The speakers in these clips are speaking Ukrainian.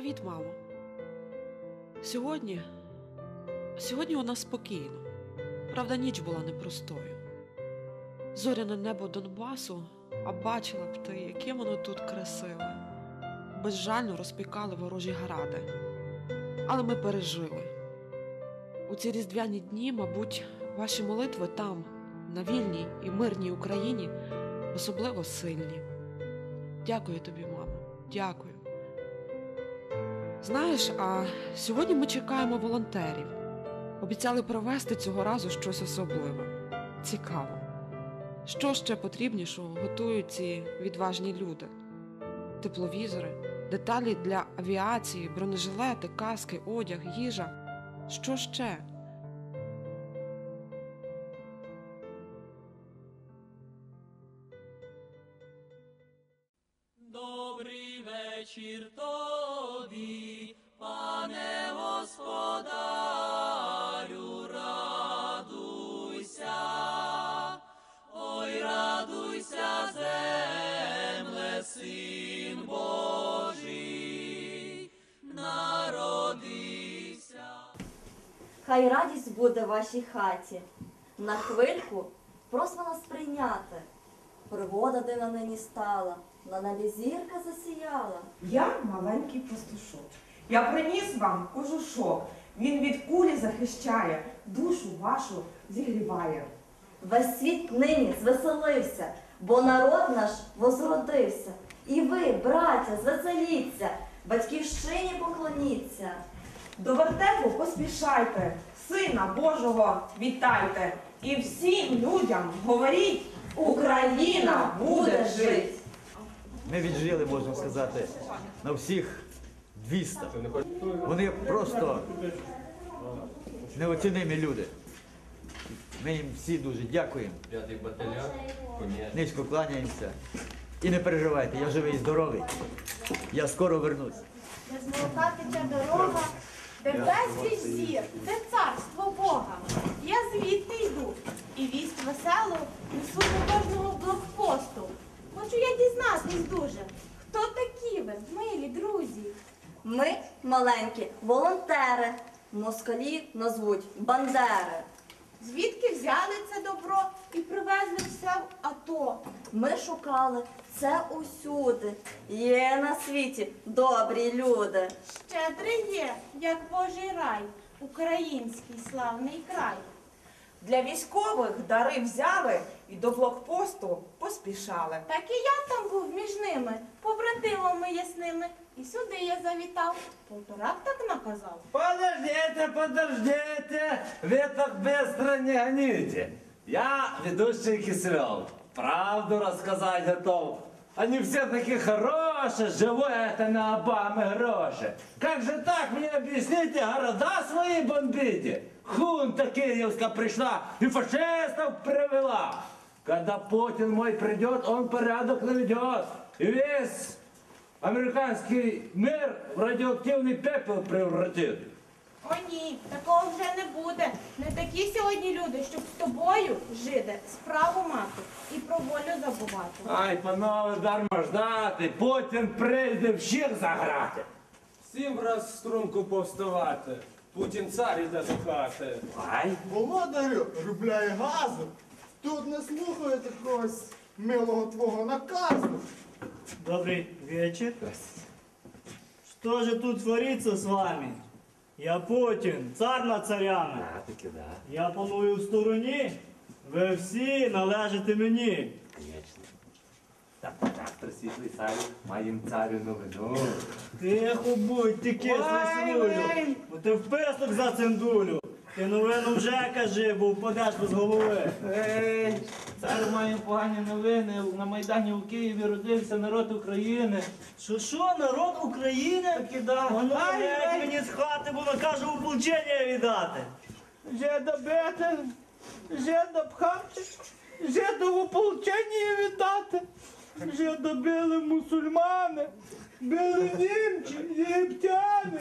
Привіт, мамо. Сьогодні. Сьогодні у нас спокійно. Правда, ніч була непростою. Зоряне небо Донбасу, а бачила б ти, яке воно тут красиве. Безжально розпікали ворожі гради. Але ми пережили. У ці різдвяні дні, мабуть, ваші молитви там, на вільній і мирній Україні, особливо сильні. Дякую тобі, мамо. Дякую. Знаєш, а сьогодні ми чекаємо волонтерів. Обіцяли провести цього разу щось особливе. Цікаво. Що ще потрібнішого готують ці відважні люди? Тепловізори, деталі для авіації, бронежилети, каски, одяг, їжа. Що ще? Хай радість буде в вашій хаті. На хвильку просимо нас прийняти. Пригода дивна нині стала, на небі зірка засіяла. Я маленький пастушок. Я приніс вам кожушок. Він від кулі захищає, душу вашу зігріває. Весь світ нині звеселився, бо народ наш возродився. І ви, браття, звеселіться, батьківщині поклоніться. До вертепу поспішайте, Сина Божого вітайте. І всім людям говоріть, Україна буде жить. Ми віджили, можна сказати, на всіх 200. Вони просто неоцінимі люди. Ми їм всі дуже дякуємо, П'ятий батальйон. низько кланяємося. І не переживайте, я живий і здоровий. Я скоро вернусь. Золота тече дорога, де безліч зір, де царство Бога. Я звідти йду, і вість веселу несу до кожного блокпосту. Хочу я дізнатись дуже, хто такі ви, милі друзі? Ми, маленькі, волонтери. Москалі назвуть бандери. Звідки взяли це добро і привезли все в АТО? Ми шукали це усюди. Є на світі добрі люди. Щедрий є, як Божий рай, український славний край. Для військових дари взяли і до блокпосту поспішали. Так і я там був між ними, побратимами ясними. І сюди я завітав. Полторак так наказав. Подождите, подождите, вы так быстро не гоните. Я ведущий Киселев. Правду рассказать готов. Они все такие хорошие, живое это на Обамы гроши. Как же так, мне объясните, города свои бомбите? Хунта Киевская пришла и фашистов привела. Когда Путин мой придет, он порядок наведет. И весь американский мир в радиоактивный пепел превратит. О ні, такого вже не буде. Не такі сьогодні люди, щоб з тобою, жиде, справу мати і про волю забувати. Ай, панове, дарма ждати, Путін прийде всіх заграти. Всім враз струнку повставати. Путін цар іде до хати. Ай, Володарю, рубля і газу, тут не слухають якогось милого твого наказу. Добрый вечер. Что же тут творится с вами? Я Путін, цар над царями. а таки да, Я паную в стороні. Ви всі належите мені. конечно. Так, так, просвітлий царю, маєм царю новину. Тихо будь, ти кислий свою. Бо ти в писок зацендулю. Ти новину вже кажи, бо впадеш без голови. Ей, цар має погані новини. На Майдані у Києві родився народ України. Що що, народ України? Так і да. А ну Ай, геть ай. мені з хати, бо накажу ополчення віддати. Жеда бити, жеда пхати, жеда в ополченні віддати. Жеда били мусульмани, били німці, єгиптяни.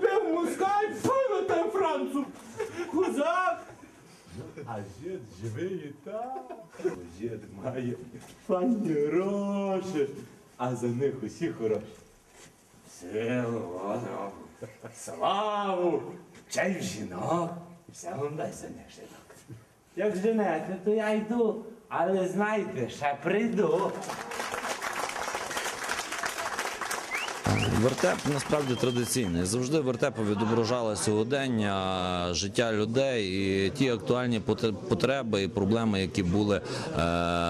Бив москаль, фу там француз, козак. А жид живий і так. Жид має файні гроші, а за них усі хороші. силу, воно, славу, честь жінок, все вам дай за них жінок. Як женете, то я йду, але знайте, ще прийду. Вертеп насправді традиційний. Завжди вертепу відображали сьогодення, життя людей і ті актуальні потреби і проблеми, які були е,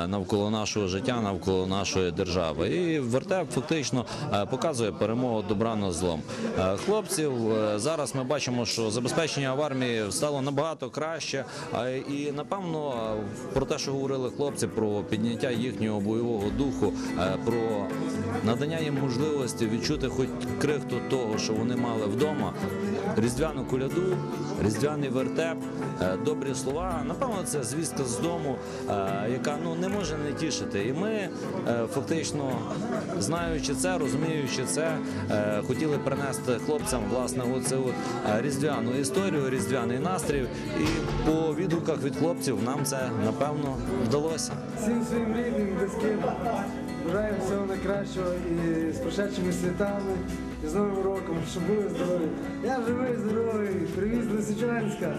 навколо нашого життя, навколо нашої держави. І вертеп фактично е, показує перемогу добра над злом. Е, Хлопців зараз ми бачимо, що забезпечення в армії стало набагато краще. І напевно про те, що говорили хлопці, про підняття їхнього бойового духу, про надання їм можливості відчути хоч крихту того, що вони мали вдома. Різдвяну коляду, різдвяний вертеп, е, добрі слова. Напевно, це звістка з дому, е, яка ну не може не тішити. І ми е, фактично, знаючи це, розуміючи це, хотіли принести хлопцям власне оцю от е, різдвяну історію, різдвяний настрій. І по відгуках від хлопців нам це напевно вдалося. Всім своїм рідним, близьким. Бажаю всього найкращого і з прошедшими святами, і з Новим роком, щоб були здорові. Я живий, здоровий, привіз до Січанська.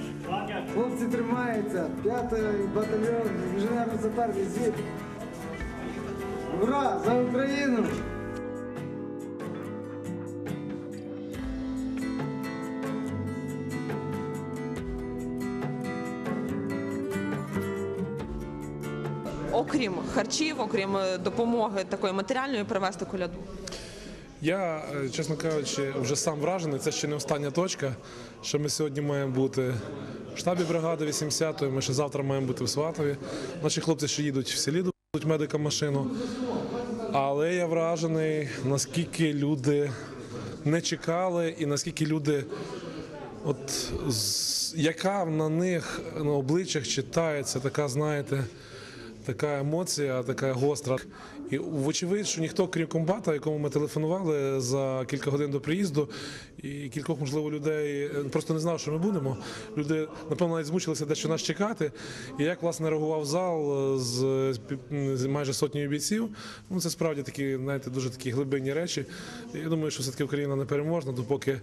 Хлопці тримаються, п'ятий батальйон, інженерно-саперний звід. Ура! За Україну! Окрім харчів, окрім е, допомоги такої матеріальної, привезти коляду? Я, е, чесно кажучи, вже сам вражений. Це ще не остання точка. Що ми сьогодні маємо бути в штабі бригади 80-ї. Ми ще завтра маємо бути в Сватові. Наші хлопці ще їдуть в селі, дадуть медикам машину. Але я вражений, наскільки люди не чекали, і наскільки люди, от яка на них на обличчях читається така, знаєте, така емоція, така гостра. І вочевидь, що ніхто, крім комбата, якому ми телефонували за кілька годин до приїзду, і кількох, можливо, людей просто не знав, що ми будемо. Люди, напевно, навіть змучилися дещо нас чекати. І як власне реагував зал з, з майже сотнею бійців, ну це справді такі, знаєте, дуже такі глибинні речі. Я думаю, що все-таки Україна не переможна, допоки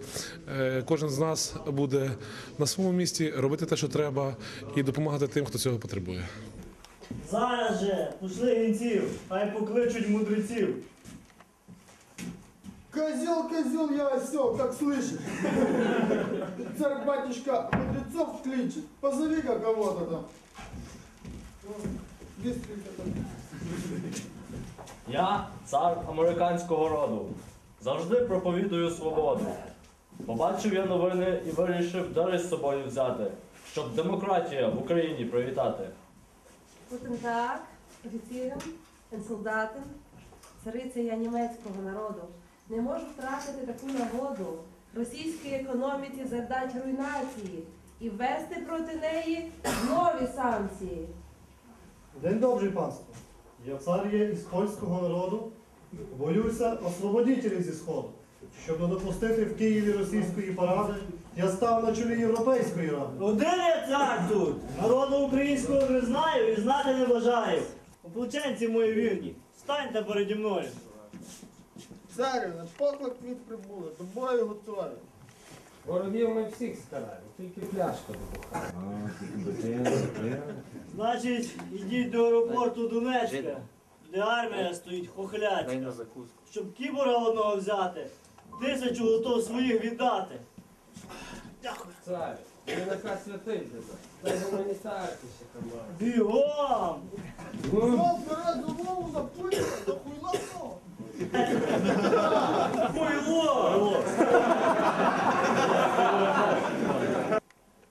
е, кожен з нас буде на своєму місці робити те, що треба, і допомагати тим, хто цього потребує. Зараз же пошли гінців, хай покличуть мудреців. Козел, козел, я осел, как слышишь. Царь батюшка мудрецов кличет. Позови-ка кого-то там. Быстренько там. Я цар американського роду. Завжди проповідую свободу. Побачив я новини і вирішив дари з собою взяти, щоб демократія в Україні привітати. Guten Tag, офіцерам, солдатам, цариця я німецького народу. Не можу втратити таку нагоду російській економіці завдати руйнації і ввести проти неї нові санкції. День добрий, панство. Я цар є із польського народу. Боюся освободітелів зі сходу. Щоб не допустити в Києві російської паради, я став на чолі Європейської ради. Один я цар тут. Народу українського не знаю і знати не бажаю. Ополченці мої вірні, станьте переді мною. Царю, на поклик від прибули, до бою готові. Ворогів ми всіх стараємо, тільки пляшку не Значить, ідіть до аеропорту Донецька, де армія стоїть хохлячка. Щоб кібора одного взяти, тисячу готов своїх віддати. Дякую. Царю, ви наказ святий тебе. Гуманітарки ще там. Бігом! Що вперед за голову до хуйла того. Хуйло!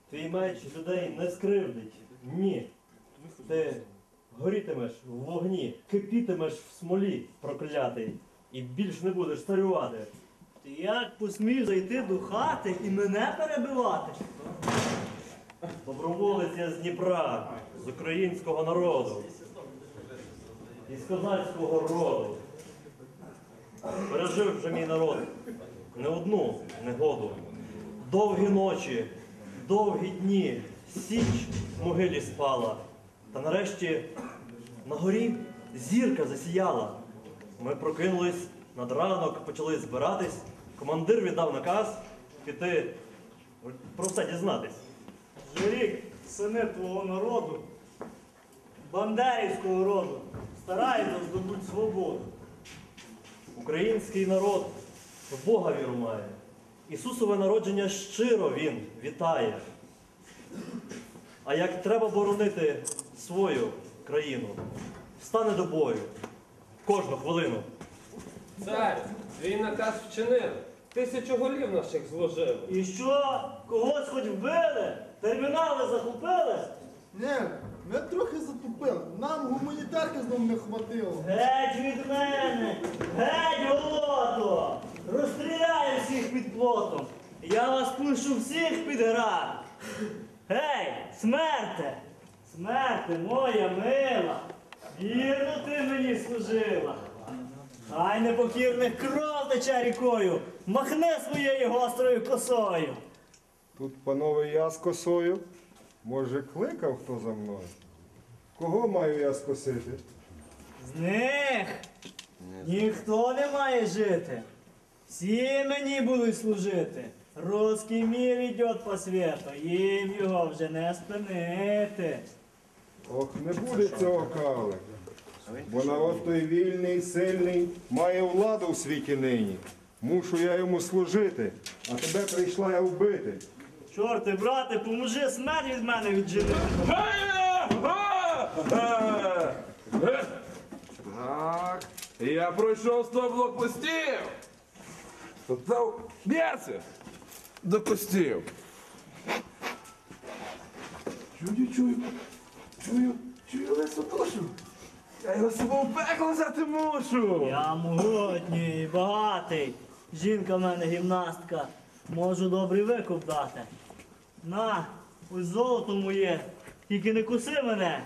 Твій меч людей не скривдить. Ні. Ти горітимеш в вогні, кипітимеш в смолі, проклятий, і більш не будеш старювати. Ти як посмів зайти до хати і мене перебивати? Доброволець я з Дніпра, з українського народу, із козацького роду. Пережив вже мій народ не одну негоду. Довгі ночі, довгі дні, січ в могилі спала. Та нарешті на горі зірка засіяла. Ми прокинулись над ранок, почали збиратись, командир віддав наказ піти про все дізнатись. Вже рік сини твого народу, бандерівського роду, стараються здобути свободу. Український народ в Бога віру має. Ісусове народження щиро Він вітає. А як треба боронити свою країну, стане до бою кожну хвилину. Цар, твій наказ вчинив. Тисячу голів наших зложив. І що? Когось хоч вбили? Термінали захопили? Ні, ми трохи затупили. Нам гуманітарки знову не хватило. Геть від мене! Геть голото! Розстріляю всіх під плотом! Я вас пущу всіх під град! Гей, смерте! Смерте, моя мила! Вірно ти мені служила! Хай непокірних кров тече рікою! Махне своєю гострою косою! Тут, панове, я з косою. Може, кликав хто за мною? Кого маю я скосити? З них ніхто не має жити. Всі мені будуть служити. Руський мір йде по світу, їм його вже не спинити. Ох, не буде цього кавли. Бо народ той вільний, сильний, має владу в світі нині. Мушу я йому служити, а тебе прийшла я вбити. Чорти, брате, поможи смерть від мене віджити. Так, я пройшов 100 блокпостів. Став м'ясо до костів. Чую, чую, чую, чую лису душу. Я його з собою в пекло взяти мушу. Я могутній, багатий. Жінка в мене гімнастка. Можу добрий викуп дати. На, ось золото моє. Тільки не куси мене.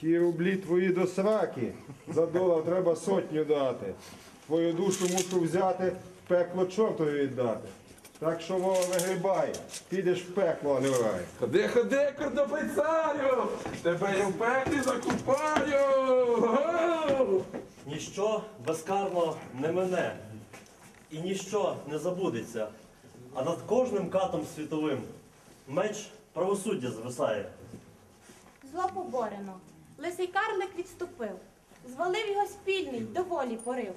Ті рублі твої до сраки. За долар треба сотню дати. Твою душу мушу взяти, в пекло чортові віддати. Так що Вова вигрібай, підеш в пекло, а не в рай. Ходи, ходи, кордовий царю! Тебе я в пеклі закупаю! Гоу! Ніщо безкарно не мине, і ніщо не забудеться, а над кожним катом світовим меч правосуддя звисає. Зло поборено. Лисий карлик відступив. Звалив його спільний, доволі порив.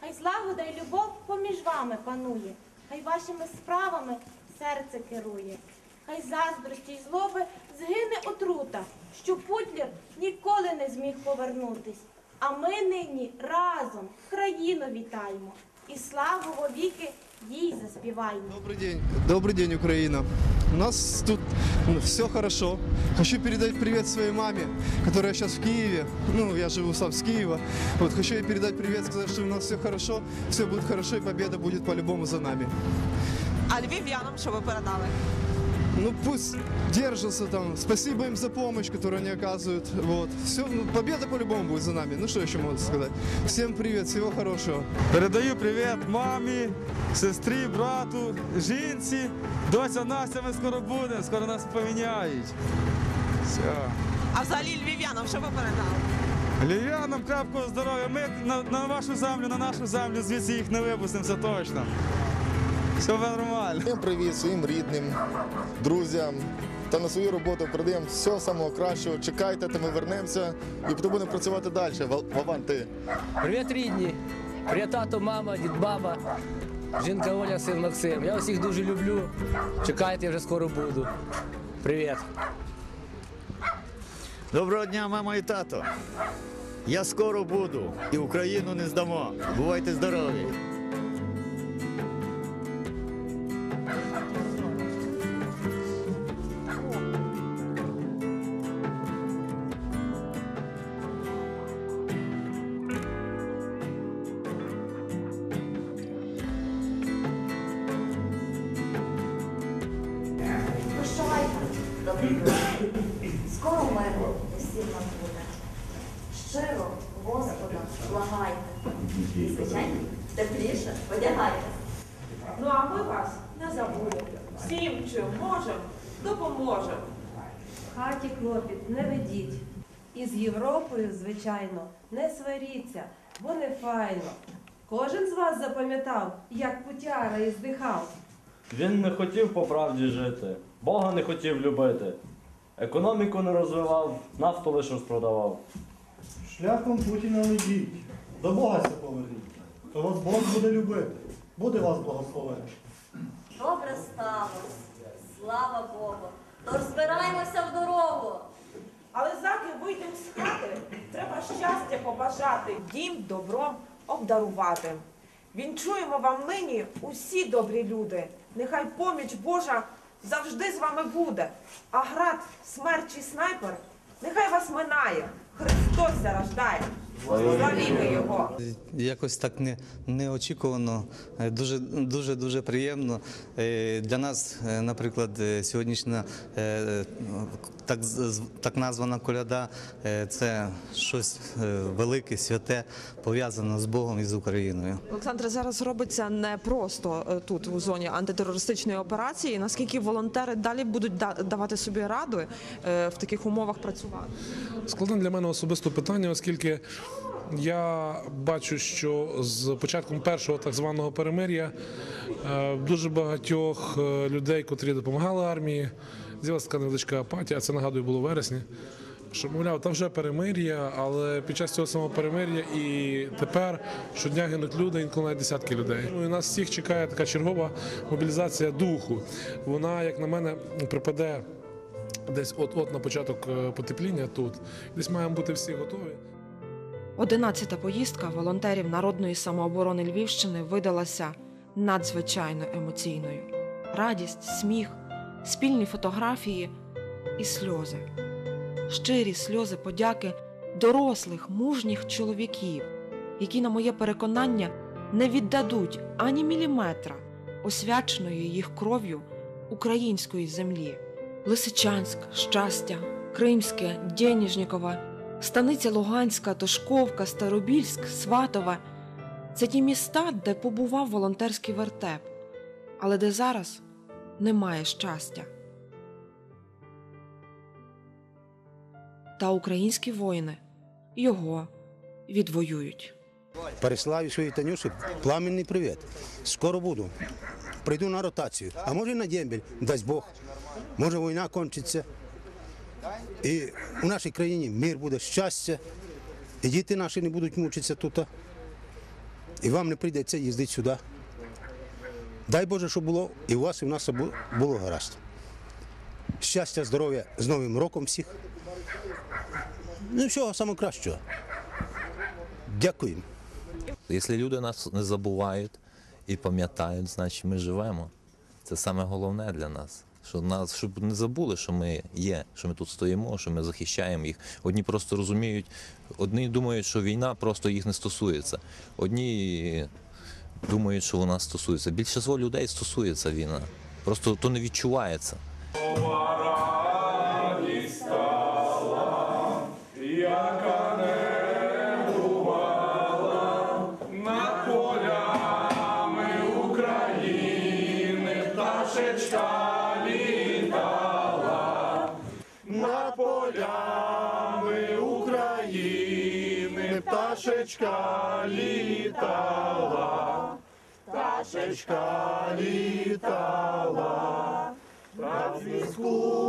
Хай злагода й любов поміж вами панує. Хай вашими справами серце керує. Хай заздрості й злоби згине отрута, що Путлір ніколи не зміг повернутись. А ми нині разом країну вітаємо і славу вовіки їй заспіваємо. Добрий день. добрий день, Україна. У нас тут все хорошо. Хочу передать привет своей маме, которая сейчас в Киеве. Ну, я живу сам с Киева. Вот хочу ей передать привет, сказать, что у нас все хорошо, все будет хорошо и победа будет по-любому за нами. А львів'янам, що ви передали? Ну пусть держатся там. Спасибо им за помощь, которую они оказывают. Вот. Все, ну, победа по-любому будет за нами. Ну что еще можно сказать? Всем привет, всего хорошего. Передаю привіт мамі, сестрі, брату, жінці. Доця Настя, ми скоро будемо, скоро нас поміняють. Все. А взагалі львів'янам, що ви передали? Львів'янам крепкого здоров'я. Ми на, на вашу землю, на нашу землю, звідси їх не випустимо, це точно. Все нормально. Всім привіт своїм рідним, друзям та на свою роботу передаємо всього самого кращого. Чекайте, та ми вернемося і будемо працювати далі. Вован, ти. Привіт, рідні! Привіт, тато, мама, дід, баба, жінка Оля, син Максим. Я усіх дуже люблю. Чекайте, я вже скоро буду. Привіт. Доброго дня, мама і тато. Я скоро буду і Україну не здамо. Бувайте здорові. Скоро мирно усім нам буде. Щиро Господа благайте. І, звичайно, тепліше одягайте. Ну а ми вас не забудемо. Всім, чим можемо, допоможемо. В хаті клопіт не ведіть. І з Європою, звичайно, не сваріться, бо не файно. Кожен з вас запам'ятав, як путяра і здихав. Він не хотів по правді жити, Бога не хотів любити. Економіку не розвивав, нафту лише розпродавав. Шляхом Путіна не йдіть, до Бога ся поверніть. То вас Бог буде любити, буде вас благословити. Добре сталося. Слава Богу. Тож збираємося в дорогу. Але заки вийдемо з хати, треба щастя побажати, дім добром обдарувати. Вінчуємо вам нині усі добрі люди. Нехай поміч Божа завжди з вами буде. А град, смерть чи снайпер, нехай вас минає. Христос зарождає. Його! Якось так не, неочікувано, е, дуже дуже дуже приємно. Е, Для нас, е, наприклад, сьогоднішня так, так названа коляда це щось велике, святе, пов'язане з Богом і з Україною. Олександре, зараз робиться не просто тут у зоні антитерористичної операції. Наскільки волонтери далі будуть да- давати собі раду в таких умовах працювати? Складне для мене особисто питання, оскільки я бачу, що з початком першого так званого перемир'я е, дуже багатьох е, людей, котрі допомагали армії, з'явилася така невеличка апатія, це нагадую було в вересні. Що, мовляв, там вже перемир'я, але під час цього самого перемир'я і тепер щодня гинуть люди, інколи навіть десятки людей. Ну, і нас всіх чекає така чергова мобілізація духу. Вона, як на мене, припаде десь от-от на початок е, потепління тут. Десь маємо бути всі готові. Одинадцята поїздка волонтерів народної самооборони Львівщини видалася надзвичайно емоційною. Радість, сміх, спільні фотографії і сльози. Щирі сльози подяки дорослих, мужніх чоловіків, які, на моє переконання, не віддадуть ані міліметра освяченої їх кров'ю української землі. Лисичанськ, Щастя, Кримське, Дєніжнікове, Станиця Луганська, Тошковка, Старобільськ, Сватове це ті міста, де побував волонтерський вертеп, але де зараз немає щастя. Та українські воїни його відвоюють. Переслаю своїй Танюші пламенний привіт. Скоро буду. Прийду на ротацію. А може на дембель, дасть Бог. Може війна кончиться. І у нашій країні мир буде, щастя. І діти наші не будуть мучитися тут. І вам не прийдеться їздити сюди. Дай Боже, щоб було і у вас, і в нас було- гаразд. Щастя, здоров'я з Новим роком всіх. Ну всього самого кращого. Дякуємо. Якщо люди нас не забувають і пам'ятають, значить ми живемо. Це саме головне для нас. Щоб нас, щоб не забули, що ми є, що ми тут стоїмо, що ми захищаємо їх. Одні просто розуміють, одні думають, що війна просто їх не стосується. Одні думають, що вона стосується. Більшість людей стосується війна. Просто то не відчувається. Та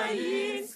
país.